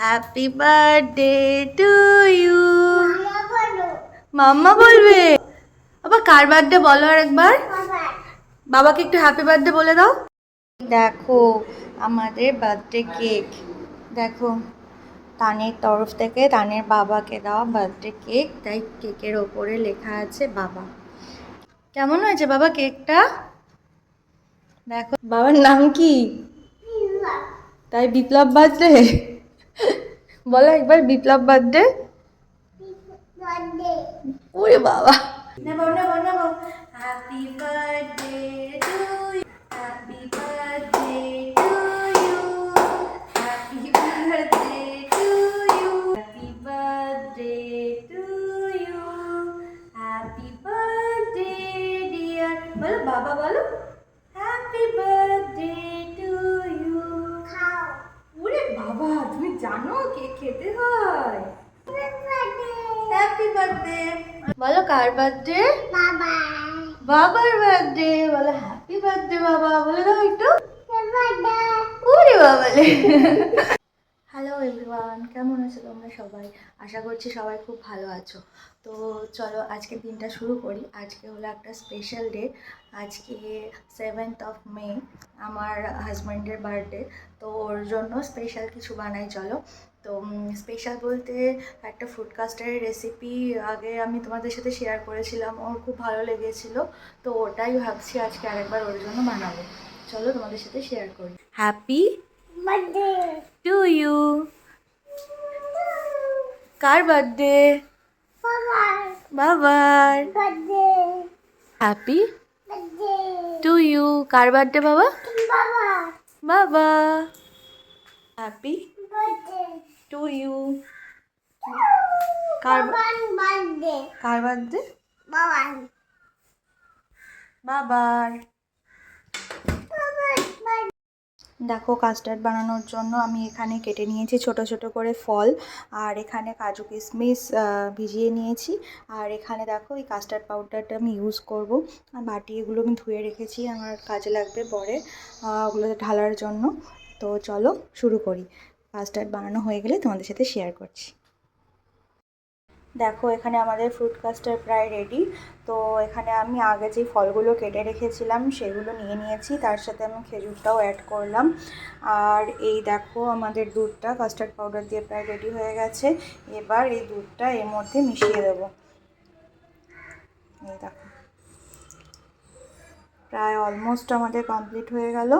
Happy birthday to you মাম্মা বলবে? আবার কার বার্থডে বলো আর একবার? বাবাকে একটু হ্যাপি বার্থডে বলে দাও। দেখো আমাদের বার্থডে কেক দেখো তানের তরফ থেকে তানের বাবাকে দেওয়া বার্থডে কেক তাই কেকের ওপরে লেখা আছে বাবা। কেমন হয়েছে বাবা কেকটা দেখো বাবার নাম কি? তাই বিপ্লব বার্থডে বলো একবার বিপ্লব বার্থডে ওরে বাবা। নেব নেব নেব happy birthday to you happy birthday to you happy birthday to you happy birthday to you happy dear বলো, বাবা, বলো। জানো কে খেতে হয়? হ্যাপি বার্থডে বলো কার বার্থডে বাবার বার্থডে বলো হ্যাপি বার্থডে বাবা। বলে দাও একটু। ওরে বাবা কেমন আছো তোমরা সবাই? আশা করছি সবাই খুব ভালো আছো। তো চলো আজকে দিনটা শুরু করি। আজকে হলো একটা স্পেশাল ডে আজকে সেভেন্থ অফ মে আমার হাজব্যান্ডের বার্থডে তো ওর জন্য স্পেশাল কিছু বানাই চলো। তো স্পেশাল বলতে একটা ফুড কাস্টারের রেসিপি আগে আমি তোমাদের সাথে শেয়ার করেছিলাম। ওর খুব ভালো লেগেছিল। তো ওটাই ভাবছি আজকে আরেকবার ওর জন্য বানাবো। চলো তোমাদের সাথে শেয়ার করি। হ্যাপি টু ইউ কার বার্থডে বাবার। হ্যাপি টু ইউ কার বার্থডে বাবা? বাবা। হ্যাপি টু ইউ কার কার বার্থডে বাবার। দেখো কাস্টার্ড বানানোর জন্য আমি এখানে কেটে নিয়েছি ছোট ছোট করে ফল। আর এখানে কাজু কিশমিশ ভিজিয়ে নিয়েছি। আর এখানে দেখো এই কাস্টার্ড পাউডারটা আমি ইউজ করব। আর বাটি এগুলো আমি ধুয়ে রেখেছি, আমার কাজে লাগবে পরে ওগুলো ঢালার জন্য। তো চলো শুরু করি। কাস্টার্ড বানানো হয়ে গেলে তোমাদের সাথে শেয়ার করছি। দেখো, এখানে আমাদের ফ্রুট কাস্টার প্রায় রেডি তো এখানে আমি আগে যে ফলগুলো কেটে রেখেছিলাম, সেগুলো নিয়ে নিয়েছি। তার সাথে আমি খেজুরটাও অ্যাড করলাম। আর এই দেখো, আমাদের দুধটা কাস্টার্ড পাউডার দিয়ে প্রায় রেডি হয়ে গেছে। এবার এই দুধটা এর মধ্যে মিশিয়ে দেবো। এই দেখো। প্রায় অলমোস্ট আমাদের কমপ্লিট হয়ে গেল।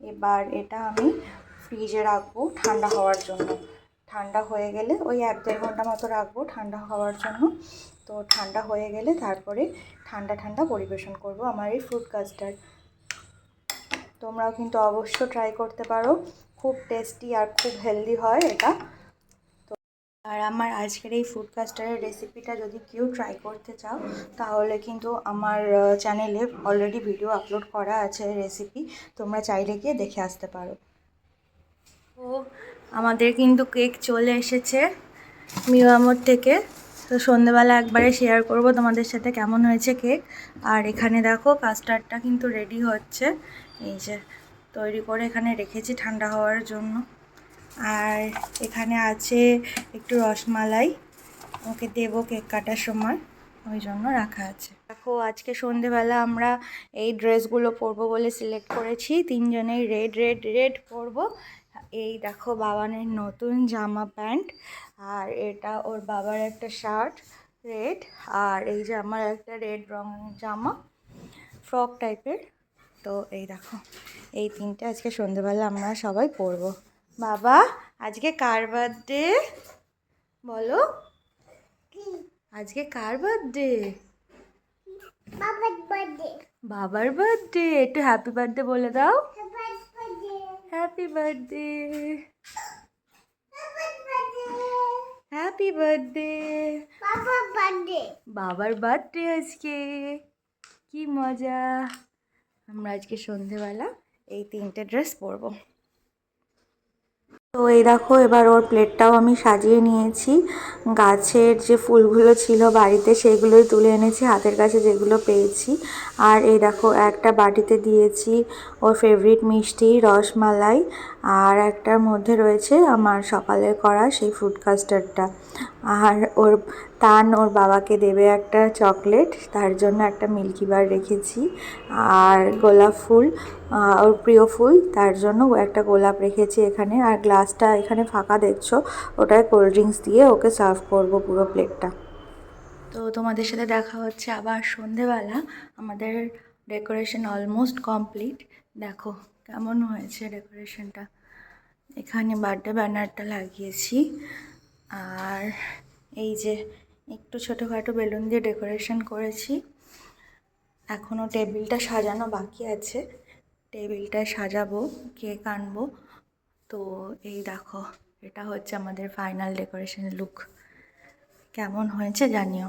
এবার এটা আমি ফ্রিজে রাখব ঠান্ডা হওয়ার জন্য। ঠান্ডা হয়ে গেলে ওই এক দেড় ঘণ্টা মতো রাখব ঠান্ডা হওয়ার জন্য। তো ঠান্ডা হয়ে গেলে তারপরে ঠান্ডা ঠান্ডা পরিবেশন করব আমার এই ফ্রুট কাস্টার্ড তোমরাও কিন্তু অবশ্য ট্রাই করতে পারো। খুব টেস্টি আর খুব হেলদি হয় এটা। তো আর আমার আজকের এই ফুড কাস্টারের রেসিপিটা যদি কেউ ট্রাই করতে চাও, তাহলে কিন্তু আমার চ্যানেলে অলরেডি ভিডিও আপলোড করা আছে রেসিপি তোমরা চাইলে গিয়ে দেখে আসতে পারো। ও আমাদের কিন্তু কেক চলে এসেছে মিওয়ামোর থেকে। তো সন্ধেবেলা একবারে শেয়ার করব তোমাদের সাথে কেমন হয়েছে কেক। আর এখানে দেখো কাস্টার্ডটা কিন্তু রেডি হচ্ছে। এই যে তৈরি করে এখানে রেখেছি ঠান্ডা হওয়ার জন্য। আর এখানে আছে একটু রসমালাই। ওকে দেবো কেক কাটার সময়। ওই জন্য রাখা আছে। দেখো আজকে সন্ধেবেলা আমরা এই ড্রেসগুলো পরবো বলে সিলেক্ট করেছি। তিনজনেই রেড রেড রেড পরবো। এই দেখো বাবানের নতুন জামা প্যান্ট আর এটা ওর বাবার একটা শার্ট রেড আর এই যে আমার একটা রেড রঙের জামা ফ্রক টাইপের। তো এই দেখো এই তিনটে আজকে সন্ধেবেলা আমরা সবাই পরবো। বাবা আজকে কার বার্থডে বলো। আজকে কার বার্থডে বাবার বার্থডে একটু হ্যাপি বার্থডে বলে দাও। হ্যাপি বার্থডে হ্যাপি বার্থডে বাবার বার্থডে আজকে। কি মজা। আমরা আজকে সন্ধেবেলা এই তিনটে ড্রেস পরবো। তো এই দেখো, এবার ওর প্লেটটাও আমি সাজিয়ে নিয়েছি। গাছের যে ফুলগুলো ছিল বাড়িতে, সেগুলোই তুলে এনেছি, হাতের কাছে যেগুলো পেয়েছি। আর এই দেখো, একটা বাটিতে দিয়েছি ওর ফেভারিট মিষ্টি, রসমালাই। আর একটার মধ্যে রয়েছে আমার সকালে করা সেই ফ্রুট কাস্টার্ডটা আর ওর তান ওর বাবাকে দেবে একটা চকলেট তার জন্য একটা মিল্কি বার রেখেছি। আর গোলাপ ফুল ওর প্রিয় ফুল, তার জন্য ও একটা গোলাপ রেখেছি এখানে। আর গ্লাসটা এখানে ফাঁকা দেখছ, ওটায় কোল্ড ড্রিঙ্কস দিয়ে ওকে সার্ভ করব পুরো প্লেটটা তো তোমাদের সাথে দেখা হচ্ছে আবার সন্ধেবেলা। আমাদের ডেকোরেশন অলমোস্ট কমপ্লিট দেখো। কেমন হয়েছে ডেকোরেশনটা? এখানে বার্থডে ব্যানারটা লাগিয়েছি। আর এই যে একটু ছোটোখাটো বেলুন দিয়ে ডেকোরেশন করেছি। এখনও টেবিলটা সাজানো বাকি আছে। টেবিলটা সাজাবো, কেক আনব। তো এই দেখো, এটা হচ্ছে আমাদের ফাইনাল ডেকোরেশন লুক। কেমন হয়েছে জানিও?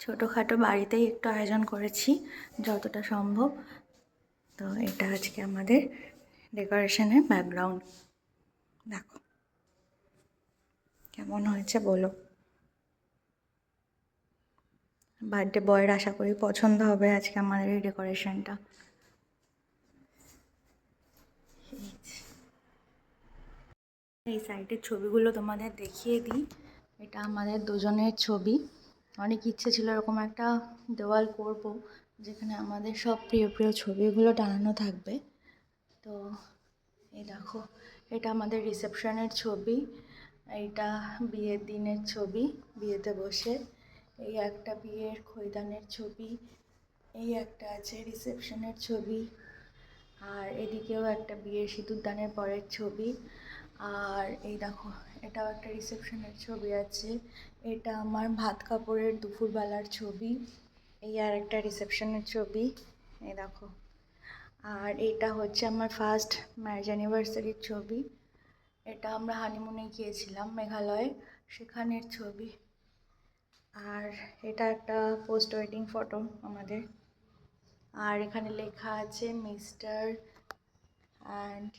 ছোটোখাটো বাড়িতেই একটু আয়োজন করেছি, যতটা সম্ভব। তো এটা আজকে আমাদের ডেকোরেশনের ব্যাকগ্রাউন্ড। দেখো, কেমন হয়েছে বলো। বার্থডে বয়ের আশা করি পছন্দ হবে আজকে আমাদের এই ডেকোরেশনটা। এই সাইডের ছবিগুলো তোমাদের দেখিয়ে দিই। এটা আমাদের দুজনের ছবি। অনেক ইচ্ছে ছিল এরকম একটা দেওয়াল করব। যেখানে আমাদের সব প্রিয় প্রিয় ছবিগুলো টানানো থাকবে। তো এই দেখো, এটা আমাদের রিসেপশনের ছবি, এটা বিয়ের দিনের ছবি, বিয়েতে বসে। এই একটা বিয়ের খৈদানের ছবি, এই একটা আছে রিসেপশনের ছবি, আর এদিকেও একটা বিয়ের সিঁদুরদানের পরের ছবি। আর এই দেখো, এটাও একটা রিসেপশনের ছবি আছে। এটা আমার ভাত কাপড়ের দুপুরবেলার ছবি। এই আর একটা রিসেপশনের ছবি, এই দেখো। আর এটা হচ্ছে আমার ফার্স্ট ম্যারেজ অ্যানিভার্সারির ছবি। এটা আমরা হানিমুনে গিয়েছিলাম মেঘালয়ে, সেখানের ছবি। আর এটা একটা পোস্ট ওয়েডিং ফটো আমাদের। আর এখানে লেখা আছে মিস্টার অ্যান্ড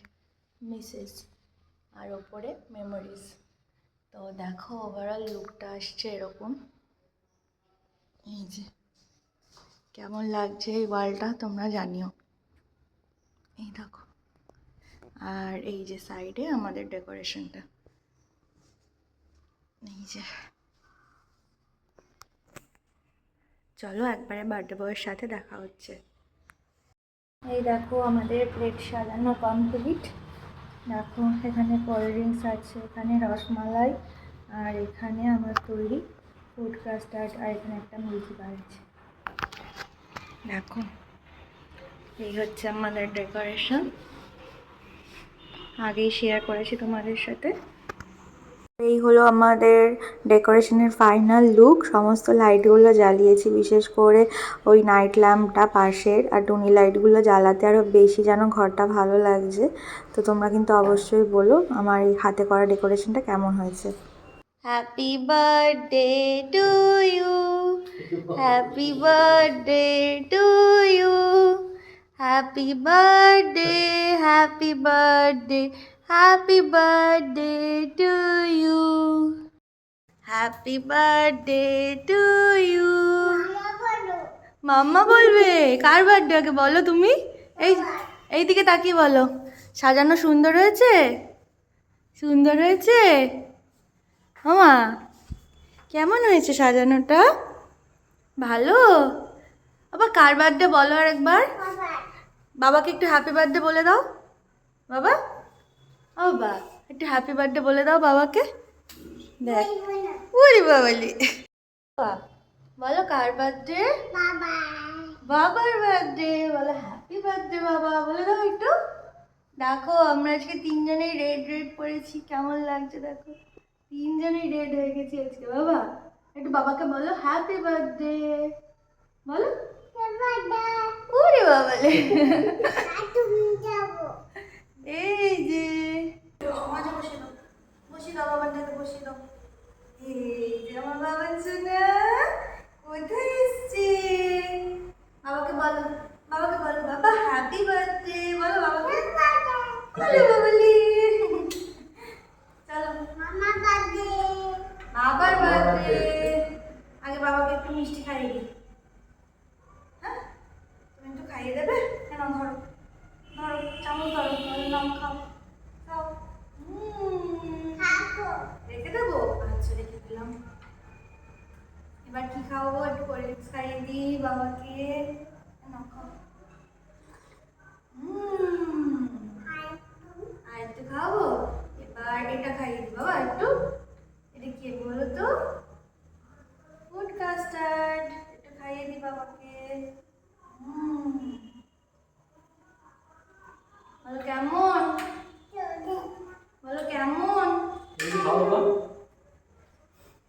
মিসেস আর ওপরে মেমোরিজ তো দেখো ওভারঅল লুকটা আসছে এরকম। এই যে। কেমন লাগছে এই ওয়ালটা তোমরা জানিও। এই দেখো। আর এই যে সাইডে আমাদের ডেকোরেশনটা। এই যে। চলো একবারে বার্থডে বয়ের সাথে দেখা হচ্ছে। এই দেখো আমাদের প্লেট সাজানো কমপ্লিট। দেখো এখানে কোল্ড ড্রিঙ্কস আছে, এখানে রসমালাই, আর এখানে আমার তৈরি ফুড কাস্টার্ড, আর এখানে একটা মুরগি বার আছে। দেখো, এই হচ্ছে আমাদের ডেকোরেশন আগেই শেয়ার করেছি তোমাদের সাথে। এই হলো আমাদের ডেকোরেশনের ফাইনাল লুক সমস্ত লাইটগুলো জ্বালিয়েছি, বিশেষ করে ওই নাইট ল্যাম্পটা পাশের। আর টুনি লাইটগুলো জ্বালাতে আরও বেশি যেন ঘরটা ভালো লাগছে। তো তোমরা কিন্তু অবশ্যই বলো, আমার এই হাতে করা ডেকোরেশনটা কেমন হয়েছে? Happy birthday to you happy birthday to you happy birthday happy birthday happy birthday to you happy birthday to you মাম্মা বলবে, কার বার্থডে আগে বলো তুমি? এই এই দিকে তাকিয়ে বলো। সাজানো সুন্দর হয়েছে? সুন্দর হয়েছে? মামা, কেমন হয়েছে সাজানোটা? ভালো? আবার কার বার্থডে বলো আর একবার? বাবাকে একটু হ্যাপি বার্থডে বলে দাও। বাবা? ও বা, একটু হ্যাপি বার্থডে বলে দাও বাবাকে। দেখ। উরি বাবালি। বলো কার বার্থডে বাবার বার্থডে বলো হ্যাপি বার্থডে বাবা, বলে দাও একটু। দেখো, আমরা আজকে তিনজনেই রেড রেড পরেছি কেমন লাগছে দেখো। তিনজনেই রেড হয়ে গেছি আজকে, বাবা। একটু বাবাকে বলো হ্যাপি বার্থডে বলো। ওরে বাবালে এই যে। মাঝে বসে দাও। বাবাটাকে বসিয়ে দাও। এই যে আমার বাবা সোনা কোথায় এসছে? বাবাকে বলো বাবাকে বলো বাবা হ্যাপি বার্থডে বলো বাবাকে। বলো বাবালি চলো। বাবার বার্থডে আগে বাবাকে একটু মিষ্টি খাইয়ে দিই। হ্যাঁ? তুমি একটু খাইয়ে দেবে? কেন ধরো বাবাকে নাও, খাও। উম, আর একটু খাব এবার এটা খাইয়ে দিই বাবা একটু এটা কি বলো তো ফুড কাস্টার্ড একটু খাইয়ে দিই বাবাকে উম। বলো কেমন বলো কেমন এই যে খাও বাবা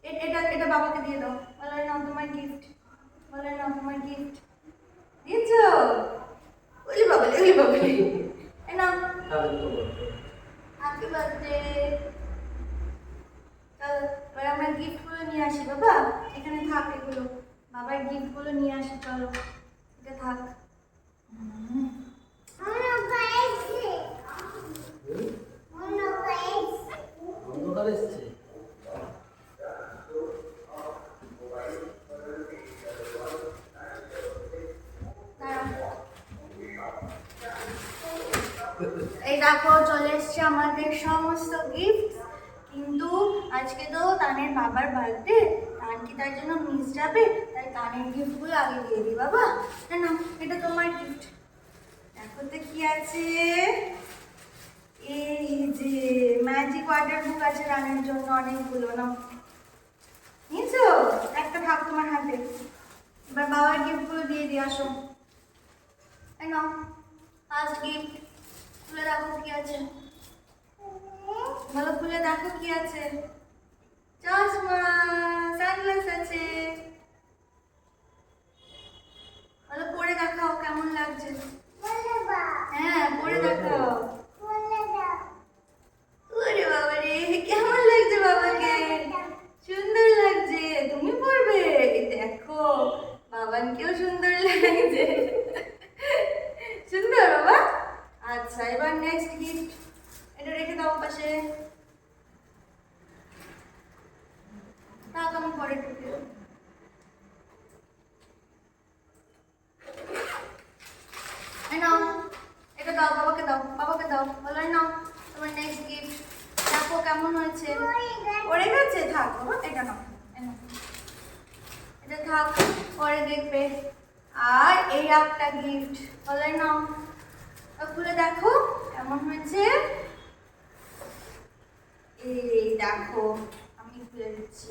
এ- এটা এটা বাবাকে দিয়ে দাও বলো এই নাও তোমার গিফট বলো এই নাও তোমার গিফট দিয়েছ ওলি বাবলি ওলি বাবলি এই নাও খাবে তো হ্যাপি বার্থডে চল এবার আমরা গিফটগুলো নিয়ে আসি বাবা এখানে থাক এগুলো বাবার গিফটগুলো নিয়ে আসি চলো এটা থাক হুম। অন্ধকার এসছে দাঁড়াও। এই দেখো চলে এসছে আমাদের সমস্ত গিফট কিন্তু আজকে তো তানের বাবার বার্থডে তান কি তার জন্য মিস যাবে তাই তানের গিফটগুলো আগে দিয়ে দিই বাবা না না এটা তোমার গিফট দেখো তো কি আছে এই যে ম্যাজিক ওয়াটার বুক আছে রানের জন্য অনেকগুলো না নিয়েছো একটা থাক তোমার হাতে এবার বাবার গিফটগুলো দিয়ে দিয়ে আসো। First gift. খুলে দেখো কি আছে। ভালো খুলে দেখো কি আছে। চশমা সানগ্লাস আছে। ভালো পরে দেখাও কেমন লাগছে। হ্যাঁ পরে দেখাও। রে, কেমন লাগছে বাবাকে? সুন্দর লাগছে, তুমি দেখো বাবানকেও সুন্দর লাগছে সুন্দর, বাবা? আচ্ছা এবার নেক্সট গিফট এটা রেখে দাও পাশে থাক আমি পরে ঢুকে এটা দাও, বাবাকে দাও বাবাকে দাও। নাও, তোমার নেক্সট গিফট কেমন হয়েছে। পড়ে গেছে? থাক এটা নাও। থাক, পরে দেখবে। আর এই একটা গিফট বলো নাও। খুলে দেখো, কেমন হয়েছে? এই দেখো, আমি খুলে দিচ্ছি।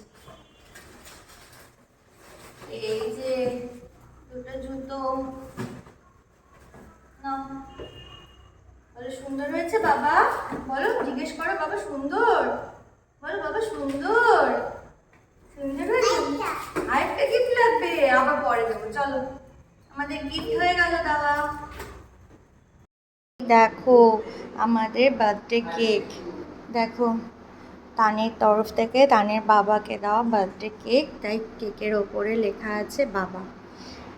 এই যে দুটো জুতো। নাও। বলো, সুন্দর হয়েছে বাবা? বলো, জিজ্ঞেস করো, বাবা, সুন্দর? বলো, বাবা, সুন্দর? দেখো, আমাদের বার্থডে কেক দেখো, তানের তরফ থেকে তানের বাবাকে দেওয়া বার্থডে কেক তাই কেকের ওপরে লেখা আছে, বাবা।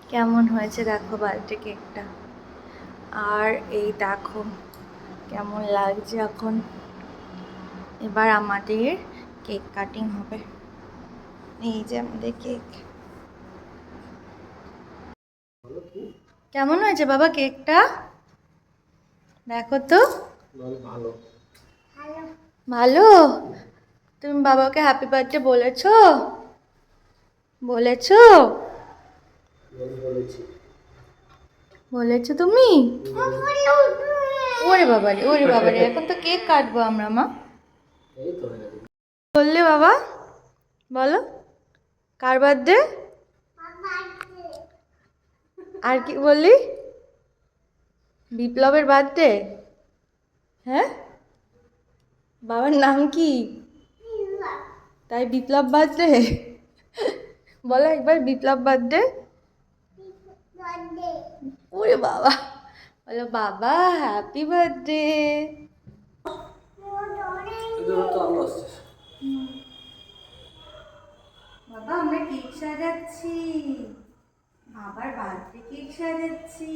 কেমন হয়েছে দেখো বার্থডে কেকটা আর এই দেখো, কেমন লাগছে এখন। এবার আমাদের কেক কাটিং হবে। এই যে আমাদের কেক। কেমন হয়েছে বাবা কেকটা? দেখো তো। ভালো। তুমি বাবাকে হ্যাপি বার্থডে বলেছ? বলেছ? বল বলেছি তুমি? ওরে বাবারে ওরে বাবারে, এখন তো কেক কাটবো আমরা মা। বললে বাবা? বলো। কার বার্থডে আর কি বললি? বিপ্লবের বার্থডে হ্যাঁ? বাবার নাম কি? তাই বিপ্লব বার্থডে বলো একবার বিপ্লব বার্থডে ওরে বাবা। বলো বাবা হ্যাপি বার্থডে এদের তো আলো আসছে বাবা, আমরা কেক সাজাচ্ছি। বাবার বার্থডে কেক সাজাচ্ছি।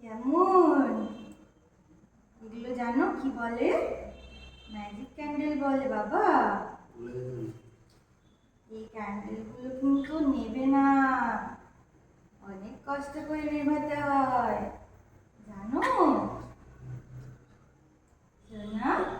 কেমন? এগুলো জানো? কি বলে? ম্যাজিক ক্যান্ডেল বলে বাবা। এই ক্যান্ডেলগুলো কিন্তু নেবে না। অনেক কষ্ট করে নেভাতে হয়। জানো? না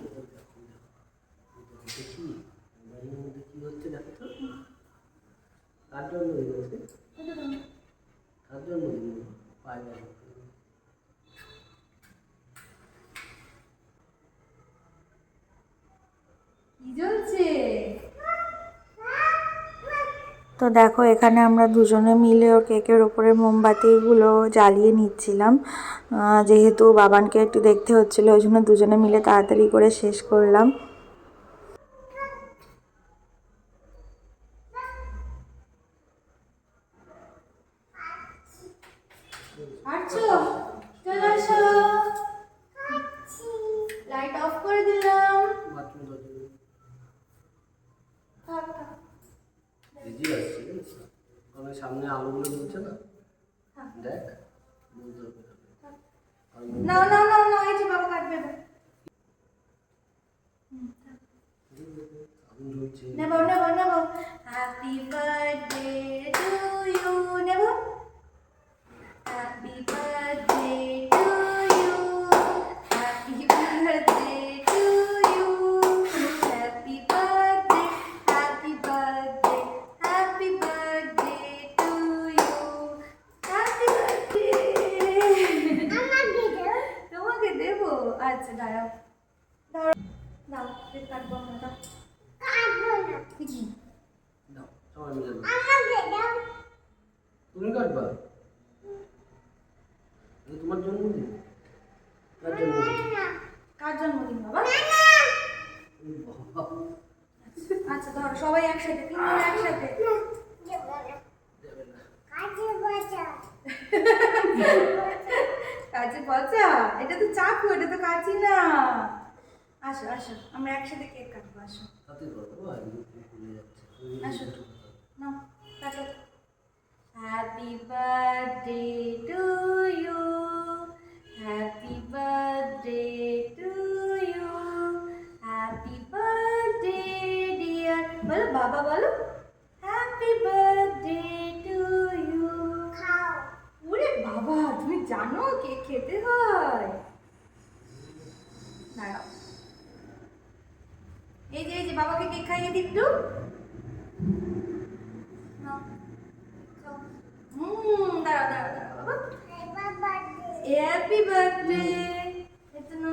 তো দেখো এখানে আমরা দুজনে মিলে ও কেকের ওপরে মোমবাতিগুলো জ্বালিয়ে নিচ্ছিলাম। যেহেতু বাবানকে একটু দেখতে হচ্ছিল ওই জন্য দুজনে মিলে তাড়াতাড়ি করে শেষ করলাম। Nebo, nebo. একসাথে কাজে বচা? এটা তো চাকু এটা তো কাচি না। আসো আসো আমরা একসাথে কেক কাটবো আসো। আসো না কাটো। Happy birthday to you happy birthday to you happy birthday বলো বাবা বলো। হ্যাপি বার্থডে টু ইউ ওরে বাবা তুমি জানো কে খেতে হয়? দাঁড়াও। এই যে এই যে বাবাকে কেক খাইয়ে দিই একটু। হুম দাঁড়াও দাঁড়াও দাঁড়াও বাবা। হ্যাপি বার্থডে এত না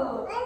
Whoa!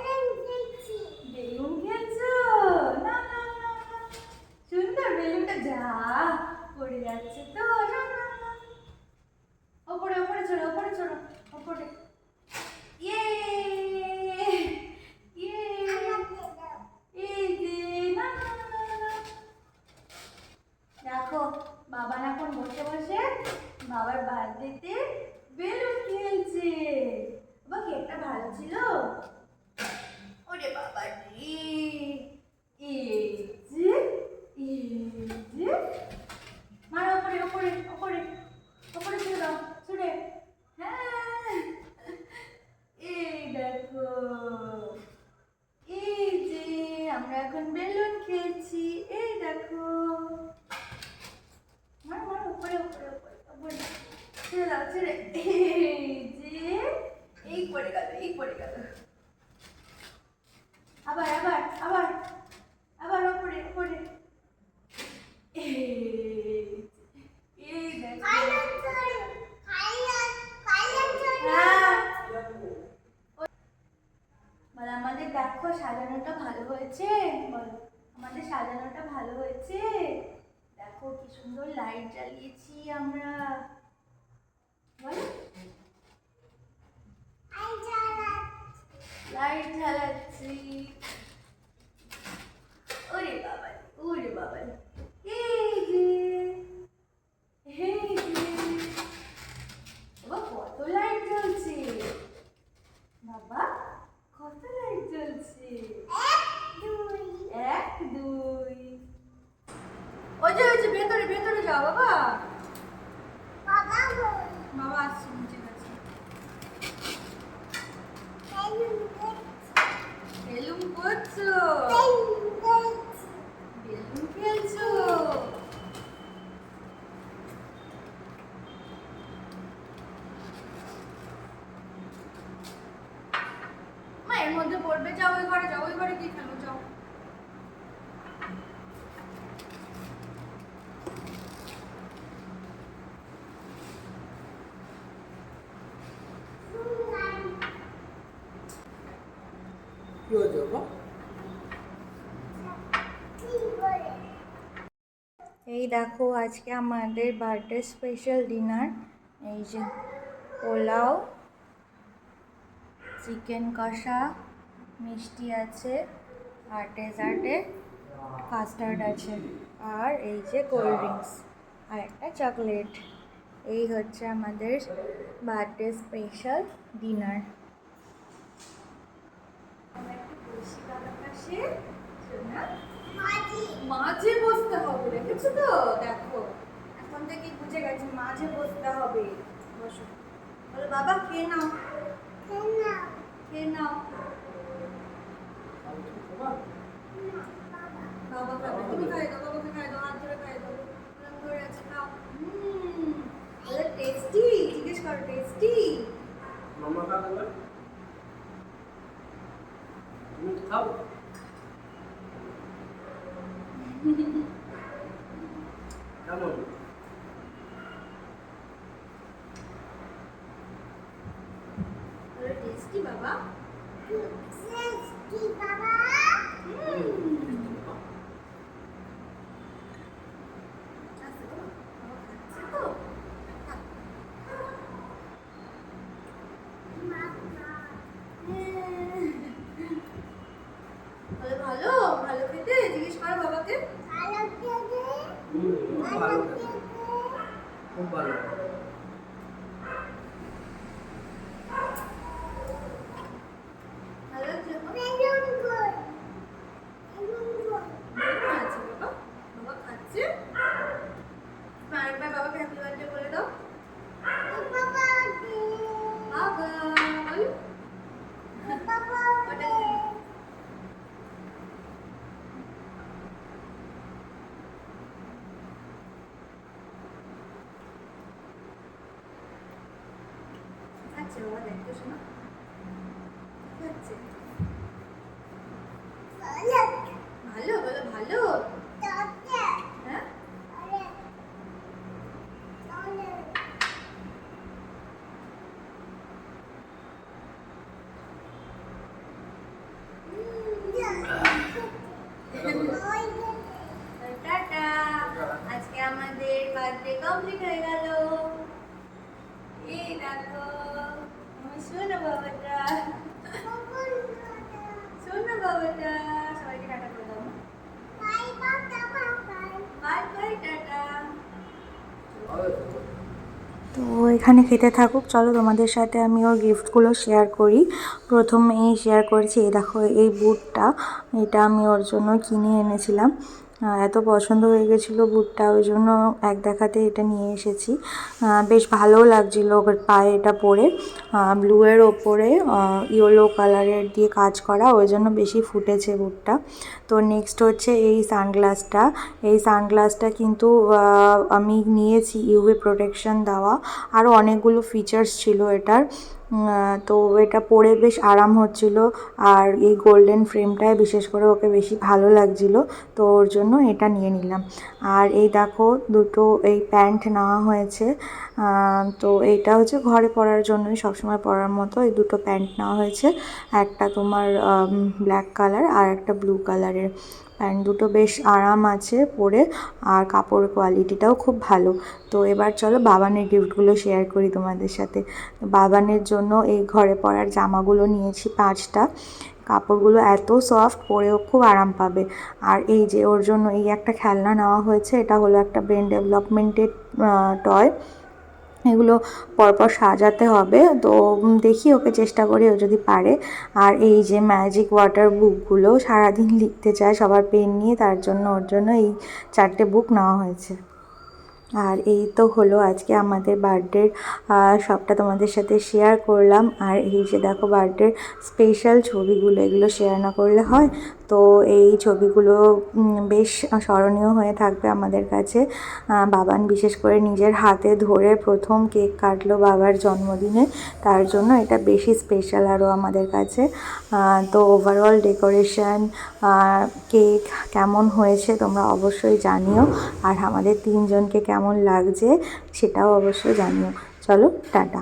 就是 হয়েছে বাবা এই দেখো, আজকে আমাদের বার্থডে স্পেশাল ডিনার এই যে পোলাও চিকেন কষা, মিষ্টি আছে, আর ডেজার্টে কাস্টার্ড আছে, আর এই যে কোল্ড ড্রিঙ্কস আর একটা চকলেট এই হচ্ছে আমাদের বার্থডে স্পেশাল ডিনার মাঝে বসতে হবে, দেখেছ তো? দেখো, এখন থেকে বুঝে গেছে, মাঝে বসতে হবে। বসো। বলো, বাবা, খেয়ে নাও। খেয়ে নাও। বাবা খাবে। তুমি খাই দাও হাত ধরে খাই দাও ওরম ধরে আছে খাও হুম টেস্টি জিজ্ঞেস করো টেস্টি মামা খাবে না তুমি তো খাও কেমন টেস্টি বাবা আচ্ছা, বাবা, বাবা খাচ্ছে তো? থাক। বলে ভালো ভালো খেতে জিজ্ঞেস করো বাবাকে হুম, খুব ভালো খুব ভালো ভালো লাগছে বাবা? বেলুন আছে বাবা বাবা খাচ্ছে তুমি আরেকবার বাবাকে হ্যাপি বার্থডে বলে দাও বাবা বলো ওটা কি? খাচ্ছে বাবা দেখতে শোনো খাচ্ছে ভালো বলো ভালো হ্যাঁ টাটা আজকে আমাদের বার্থডে হয়ে গেল তো এখানে খেতে থাকুক, চলো তোমাদের সাথে আমি ওর গিফটগুলো শেয়ার করি। প্রথমেই শেয়ার করছি, এই দেখো, এই বুটটা, এটা আমি ওর জন্য কিনে এনেছিলাম। এত পছন্দ হয়ে গেছিল বুটটা, ওই জন্য এক দেখাতে এটা নিয়ে এসেছি। বেশ ভালোও লাগছিল ওর পায়ে এটা পরে ব্লুয়ের ওপরে ইয়েলো কালারের দিয়ে কাজ করা, ওই জন্য বেশি ফুটেছে বুটটা। তো নেক্সট হচ্ছে এই সানগ্লাসটা এই সানগ্লাসটা কিন্তু আমি নিয়েছি ইউভি প্রোটেকশন দেওয়া। আরও অনেকগুলো ফিচার্স ছিল এটার। তো এটা পরে বেশ আরাম হচ্ছিল। আর এই গোল্ডেন ফ্রেমটায় বিশেষ করে ওকে বেশি ভালো লাগছিল, তো ওর জন্য এটা নিয়ে নিলাম। আর এই দেখো, দুটো এই প্যান্ট নেওয়া হয়েছে। তো এইটা হচ্ছে ঘরে পরার জন্যই সবসময় পরার মতো। এই দুটো প্যান্ট নেওয়া হয়েছে, একটা তোমার ব্ল্যাক কালার আর একটা ব্লু কালারের প্যান্ট দুটো বেশ আরাম আছে পরে। আর কাপড় কোয়ালিটিটাও খুব ভালো। তো এবার চলো বাবানের গিফটগুলো শেয়ার করি তোমাদের সাথে। বাবানের জন্য এই ঘরে পরার জামাগুলো নিয়েছি পাঁচটা। কাপড়গুলো এত সফট পরেও খুব আরাম পাবে। আর এই যে ওর জন্য এই একটা খেলনা নেওয়া হয়েছে, এটা হলো একটা ব্রেন ডেভেলপমেন্টের টয় এগুলো পরপর সাজাতে হবে। তো দেখি ওকে চেষ্টা করি, ও যদি পারে। আর এই যে ম্যাজিক ওয়াটার বুকগুলো সারাদিন লিখতে চায়, সবার পেন নিয়ে, তার জন্য ওর জন্য এই চারটে বুক নেওয়া হয়েছে। আর এই তো হলো আজকে আমাদের বার্থডের সবটা তোমাদের সাথে শেয়ার করলাম। আর এই যে দেখো বার্থডের স্পেশাল ছবিগুলো, এগুলো শেয়ার না করলে হয়। তো এই ছবিগুলো বেশ স্মরণীয় হয়ে থাকবে আমাদের কাছে। বাবান বিশেষ করে নিজের হাতে ধরে প্রথম কেক কাটলো বাবার জন্মদিনে। তার জন্য এটা বেশি স্পেশাল আরও আমাদের কাছে। তো ওভারঅল ডেকোরেশন কেক কেমন হয়েছে তোমরা অবশ্যই জানিও। আর আমাদের তিনজনকে কেমন লাগছে সেটাও অবশ্যই জানিও। চলো, টাটা।